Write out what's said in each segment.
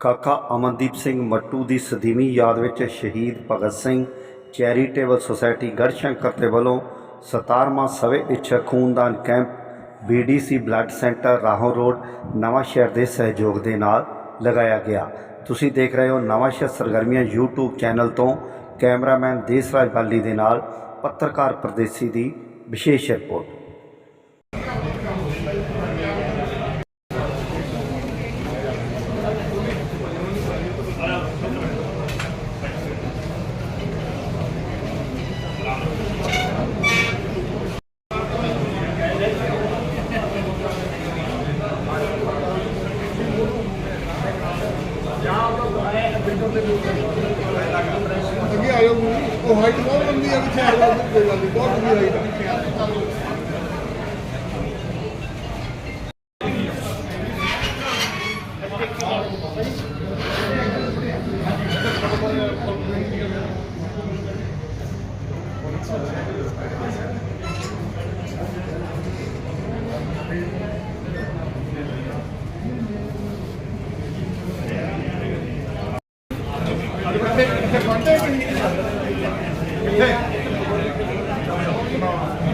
ਕਾਕਾ ਅਮਨਦੀਪ ਸਿੰਘ ਮੱਟੂ ਦੀ ਸਦੀਵੀ ਯਾਦ ਵਿੱਚ ਸ਼ਹੀਦ ਭਗਤ ਸਿੰਘ ਚੈਰੀਟੇਬਲ ਸੁਸਾਇਟੀ ਗੜਸ਼ੰਕਰ ਦੇ ਵੱਲੋਂ 17ਵਾਂ ਸਵੇ ਇੱਛਾ ਖੂਨਦਾਨ camp, BDC blood centre Rahon road, Nawanshahr ਦੇ ਸਹਿਯੋਗ ਦੇ ਨਾਲ ਲਗਾਇਆ ਗਿਆ। ਤੁਸੀਂ ਦੇਖ ਰਹੇ ਹੋ ਨਵਾਂ ਸ਼ਹਿਰ ਸਰਗਰਮੀਆਂ YouTube ਚੈਨਲ ਤੋਂ ਕੈਮਰਾਮੈਨ ਦੇਸਰਾਜ ਬਾਲੀ ਦੇ ਨਾਲ ਪੱਤਰਕਾਰ ਪਰਦੇਸੀ ਦੀ ਵਿਸ਼ੇਸ਼ ਰਿਪੋਰਟ। ਅੱਗੇ ਆਇਓ ਉਹ ਹਾਈਟ ਬਹੁਤ ਲੰਬੀ ਹੈ ਕਿੱਥੇ ਆਇਓ ਕੋਈ ਗੱਲ ਨਹੀਂ, ਬਹੁਤ ਲੰਬੀ ਹਾਈਟ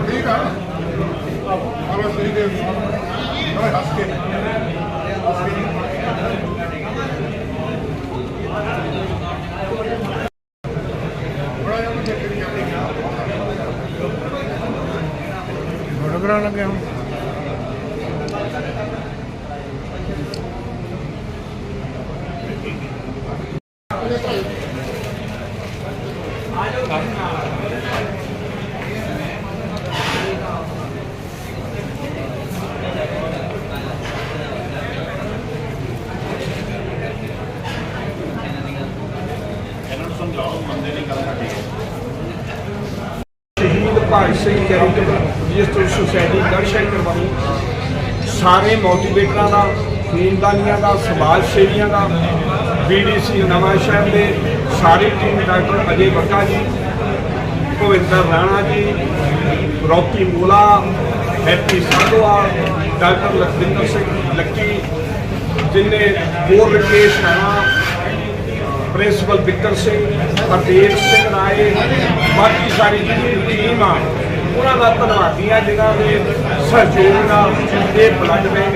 ठीक है हमें सही दे हमें हंस के Shaheed Bhagat Singh charitable registered society Garhshankar ਵੱਲੋਂ ਸਾਰੇ ਮੋਟੀਵੇਟਰਾਂ ਦਾ ਖੂਨਦਾਨੀਆਂ ਦਾ, ਸਮਾਜ ਸੇਵੀਆਂ ਦਾ ਬੀਡੀਸੀ ਨਵਾਂ ਸ਼ਹਿਰ ਦੇ ਸਾਰੀ ਟੀਮ ਡਾਕਟਰ ਅਜੇ ਬੱਕਾ ਜੀ, ਭਵਿੰਦਰ ਰਾਣਾ ਜੀ ਰੌਕੀ ਮੂਲਾ, ਹੈਪੀ ਸਾਧਵਾ ਡਾਕਟਰ ਲਖਵਿੰਦਰ ਸਿੰਘ ਲੱਕੀ, ਜਿਨੇ ਹੋਰ ਰਕੇਸ਼ ਰਾਣਾ ਪ੍ਰਿੰਸੀਪਲ ਵਿਕਰ ਸਿੰਘ ਹਰਦੇਵ ਸਿੰਘ ਰਾਏ, ਬਾਕੀ ਸਾਰੀ ਟੀਮ ਆ। ਉਹਨਾਂ ਦਾ ਧੰਨਵਾਦੀ ਆ, ਜਿਨ੍ਹਾਂ ਦੇ ਸਹਿਯੋਗ ਨਾਲ ਇਹ ਬਲੱਡ ਬੈਂਕ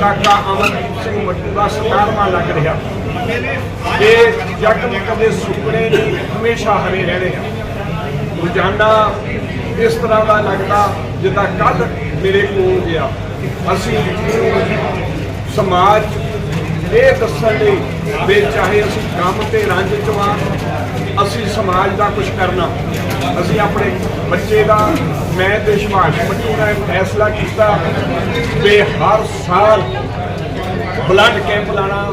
ਕਾਕਾ ਅਮਨਦੀਪ ਸਿੰਘ ਮੱਟੂ ਦਾ 17ਵਾਂ ਲੱਗ ਰਿਹਾ। ਇਹ ਜੱਟ ਕਦੇ ਸੁਪਨੇ ਨਹੀਂ ਹਮੇਸ਼ਾ ਹਰੇ ਰਹਿਣੇ ਆ। ਰੋਜ਼ਾਨਾ ਇਸ ਤਰ੍ਹਾਂ ਦਾ ਲੱਗਦਾ ਜਿੱਦਾਂ ਕੱਲ ਮੇਰੇ ਕੋਲ ਗਿਆ। ਅਸੀਂ ਸਮਾਜ ਇਹ ਦੱਸਣ ਲਈ ਵੀ ਚਾਹੇ ਅਸੀਂ ਕੰਮ ਤੇ ਰੰਜ ਚਵਾ ਅਸੀਂ ਸਮਾਜ ਦਾ ਕੁਝ ਕਰਨਾ, ਅਸੀਂ ਆਪਣੇ ਬੱਚੇ ਦਾ, ਮੈਂ ਤੇ ਸੁਭਾਸ਼ ਮੱਟੂ ਨੇ ਫੈਸਲਾ ਕੀਤਾ ਵੀ ਹਰ ਸਾਲ ਬਲੱਡ ਕੈਂਪ ਲਾਣਾ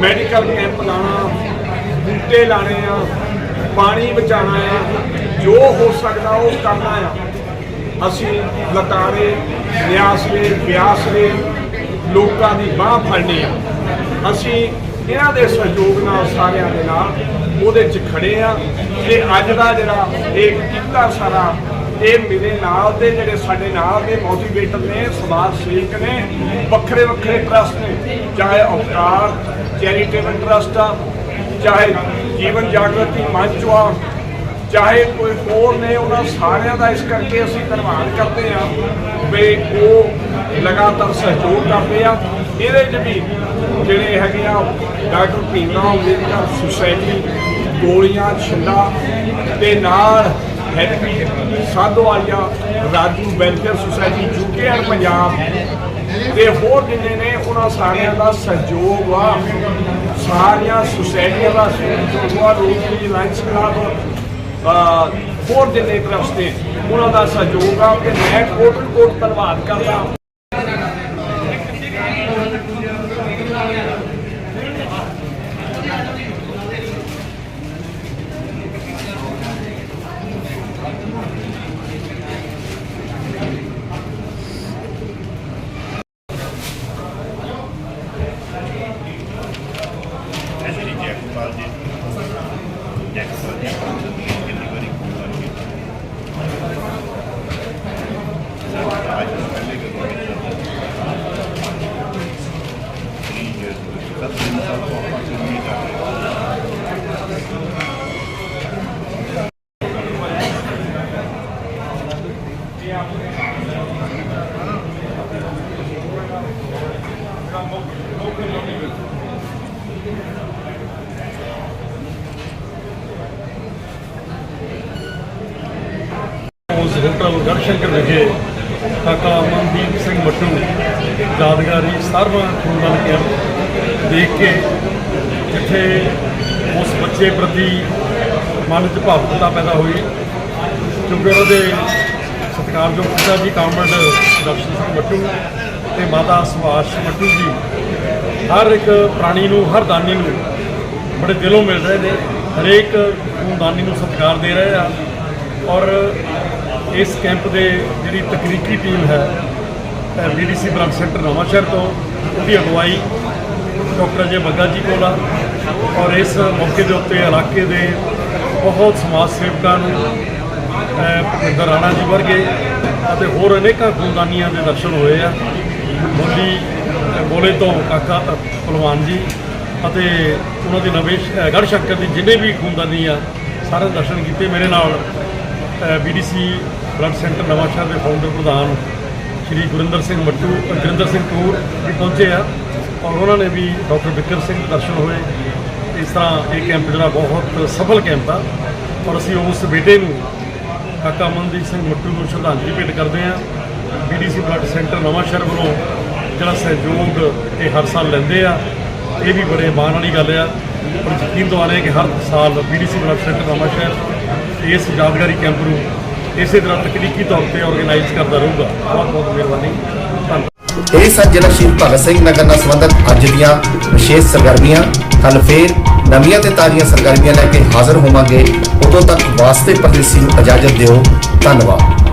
ਮੈਡੀਕਲ ਕੈਂਪ ਲਾਣਾ, ਬੂਟੇ ਲਾਣੇ ਆ, ਪਾਣੀ ਬਚਾਉਣਾ ਆ, ਜੋ ਹੋ ਸਕਦਾ ਉਹ ਕਰਨਾ ਆ। ਅਸੀਂ ਲਤਾਰੇ ਨਿਆਸਲੇ, ਬਿਆਸਲੇ ਲੋਕਾਂ ਦੀ ਬਾਹ ਫੜਨੀ ਆ। ਅਸੀਂ ਇਹਨਾਂ ਦੇ ਸਹਿਯੋਗ ਨਾਲ ਸਾਰਿਆਂ ਦੇ ਨਾਲ ਉਹਦੇ 'ਚ ਖੜੇ ਆ ਤੇ ਅੱਜ ਦਾ ਜਿਹੜਾ ਇਹ ਕੀਤਾ ਸਾਰਾ, ਇਹ ਮੇਰੇ ਨਾਲ ਦੇ ਜਿਹੜੇ ਸਾਡੇ ਨਾਲ ਦੇ ਮੋਟੀਵੇਟਰ ਨੇ, ਸਮਾਜ ਸੇਵਕ ਨੇ, ਵੱਖਰੇ ਵੱਖਰੇ ਟਰਸਟ ਨੇ, ਚਾਹੇ ਅਵਤਾਰ ਚੈਰੀਟੇਬਲ ਟਰਸਟ ਆ, ਚਾਹੇ ਜੀਵਨ ਜਾਗਰਤੀ ਮੰਚ ਆ ਚਾਹੇ ਕੋਈ ਹੋਰ ਨੇ, ਉਹਨਾਂ ਸਾਰਿਆਂ ਦਾ ਇਸ ਕਰਕੇ ਅਸੀਂ ਧੰਨਵਾਦ ਕਰਦੇ ਹਾਂ ਵੀ ਉਹ ਲਗਾਤਾਰ ਸਹਿਯੋਗ ਕਰਦੇ ਆ। ਇਹਦੇ 'ਚ ਵੀ ਜਿਹੜੇ ਹੈਗੇ ਆ, ਡਾਕਟਰ ਭੀਮਰਾਓ ਅੰਬੇਦਕਰ ਸੁਸਾਇਟੀ, ਗੋਲੀਆਂ ਛਿੰਦਾ ਤੇ ਨਾਲ Happy Sadhowalia Raju welfare society UK and Punjab ਤੇ ਹੋਰ ਜਿੰਨੇ ਨੇ, ਉਹਨਾਂ ਸਾਰਿਆਂ ਦਾ ਸਹਿਯੋਗ ਆ। ਸਾਰੀਆਂ ਸੁਸਾਇਟੀਆਂ ਦਾ ਸਹਿਯੋਗ ਆ। ਰੋਟਰੀ ਲਾਈਨਸ ਕਲੱਬ ਹੋਰ ਜਿੰਨੇ ਟਰਸਟ ਨੇ, ਉਹਨਾਂ ਦਾ ਸਹਿਯੋਗ ਆ ਕਿ ਮੈਂ ਕੋਟ ਕੋਟ ਧੰਨਵਾਦ ਕਰਦਾ Next one. ਹੋਟਲ ਗੜਸ਼ੰਕਰ ਵਿਖੇ ਕਾਕਾ ਅਮਨਦੀਪ ਸਿੰਘ ਮੱਟੂ ਯਾਦਗਾਰੀ 17ਵਾਂ ਖੂਨਦਾਨ ਕੈਂਪ ਦੇਖ ਕੇ ਜਿੱਥੇ ਉਸ ਬੱਚੇ ਪ੍ਰਤੀ ਮਨ 'ਚ ਭਾਵੁਕਤਾ ਪੈਦਾ ਹੋਈ। ਕਿਉਂਕਿ ਉਹਦੇ ਸਤਿਕਾਰਯੋਗ ਪਿਤਾ ਜੀ ਕਾਮਰੇਡ ਦਰਸ਼ਨ ਸਿੰਘ ਮੱਟੂ ਤੇ ਮਾਤਾ ਸੁਭਾਸ਼ ਮੱਟੂ ਜੀ, ਹਰ ਇੱਕ ਪ੍ਰਾਣੀ ਨੂੰ, ਹਰ ਦਾਨੀ ਨੂੰ ਬੜੇ ਦਿਲੋਂ ਮਿਲ ਰਹੇ ਨੇ। ਹਰੇਕ ਖੂਨਦਾਨੀ ਨੂੰ ਸਤਿਕਾਰ ਦੇ ਰਹੇ ਆ। ਔਰ ਇਸ ਕੈਂਪ ਦੇ ਜਿਹੜੀ ਤਕਨੀਕੀ ਟੀਮ ਹੈ ਬੀਡੀਸੀ ਬਲੱਡ ਸੈਂਟਰ ਨਵਾਂਸ਼ਹਿਰ ਤੋਂ, ਉਹਦੀ ਅਗਵਾਈ ਡਾਕਟਰ ਅਜੇ ਬੱਗਾ ਜੀ ਕੋਲ ਆ। ਔਰ ਇਸ ਮੌਕੇ ਦੇ ਉੱਤੇ ਇਲਾਕੇ ਦੇ ਬਹੁਤ ਸਮਾਜ ਸੇਵਕਾਂ ਨੂੰ, ਅਹ ਭੁਪਿੰਦਰ ਰਾਣਾ ਜੀ ਵਰਗੇ ਅਤੇ ਹੋਰ ਅਨੇਕਾਂ ਖੂਨਦਾਨੀਆਂ ਦੇ ਦਰਸ਼ਨ ਹੋਏ ਆ। ਬੋਲੀ ਅਹ ਬੋਲੇ ਤੋਂ ਕਾਕਾ ਅਹ ਭਲਵਾਨ ਜੀ ਅਤੇ ਉਹਨਾਂ ਦੇ ਨਵੇਂ ਅਹ ਗੜ੍ਹ ਸ਼ੰਕਰ ਦੀ ਜਿੰਨੇ ਵੀ ਖੂਨਦਾਨੀ ਆ ਸਾਰੇ ਦਰਸ਼ਨ ਕੀਤੇ। ਮੇਰੇ ਨਾਲ ਬੀਡੀਸੀ ਬਲੱਡ ਸੈਂਟਰ ਨਵਾਂਸ਼ਹਿਰ ਦੇ ਫਾਊਂਡਰ ਪ੍ਰਧਾਨ ਸ਼੍ਰੀ ਗੁਰਿੰਦਰ ਸਿੰਘ ਮੱਟੂ ਗੁਰਿੰਦਰ ਸਿੰਘ ਟੂਰ ਵੀ ਪਹੁੰਚੇ ਆ ਔਰ ਉਹਨਾਂ ਨੇ ਵੀ ਡਾਕਟਰ ਵਿਕਰ ਸਿੰਘ ਦੇ ਦਰਸ਼ਨ ਹੋਏ। ਇਸ ਤਰ੍ਹਾਂ ਇਹ ਕੈਂਪ ਜਿਹੜਾ ਬਹੁਤ ਸਫਲ ਕੈਂਪ ਆ ਔਰ ਅਸੀਂ ਉਸ ਬੇਟੇ ਨੂੰ ਕਾਕਾ ਅਮਨਦੀਪ ਸਿੰਘ ਮੱਟੂ ਨੂੰ ਸ਼ਰਧਾਂਜਲੀ ਭੇਟ ਕਰਦੇ ਹਾਂ ਬੀਡੀਸੀ ਬਲੱਡ ਸੈਂਟਰ ਨਵਾਂਸ਼ਹਿਰ ਵੱਲੋਂ ਜਿਹੜਾ ਸਹਿਯੋਗ ਇਹ ਹਰ ਸਾਲ ਲੈਂਦੇ ਆ, ਇਹ ਵੀ ਬੜੇ ਮਾਣ ਵਾਲੀ ਗੱਲ ਆ। ਪਰ ਯਕੀਨ ਦਿਵਾਉਂਦੇ ਕਿ ਹਰ ਸਾਲ ਬੀਡੀਸੀ ਬਲੱਡ ਸੈਂਟਰ ਨਵਾਂਸ਼ਹਿਰ ਇਸ ਯਾਦਗਾਰੀ ਕੈਂਪ ਨੂੰ ਇਸੇ ਤਰ੍ਹਾਂ ਤਕਨੀਕੀ ਤੌਰ ਤੇ ਆਰਗੇਨਾਈਜ਼ ਕਰਦਾ ਰਹੂਗਾ। ਬਹੁਤ ਬਹੁਤ ਮਿਹਰਬਾਨੀ। ਧੰਨਵਾਦ। ਇਹ ਸਨ ਜ਼ਿਲ੍ਹਾ ਸ਼ਹੀਦ ਭਗਤ ਸਿੰਘ ਨਗਰ ਨਾਲ ਸੰਬੰਧਿਤ ਅੱਜ ਦੀਆਂ ਵਿਸ਼ੇਸ਼ ਸਰਗਰਮੀਆਂ। ਕੱਲ ਫੇਰ ਨਵੀਆਂ ਤੇ ਤਾਜ਼ੀਆਂ ਸਰਗਰਮੀਆਂ ਲੈ ਕੇ ਹਾਜ਼ਰ ਹੋਵਾਂਗੇ। ਉਦੋਂ ਤੱਕ ਵਾਸਤੇ ਪਰਦੇਸੀ ਨੂੰ ਇਜਾਜ਼ਤ ਦਿਓ। ਧੰਨਵਾਦ।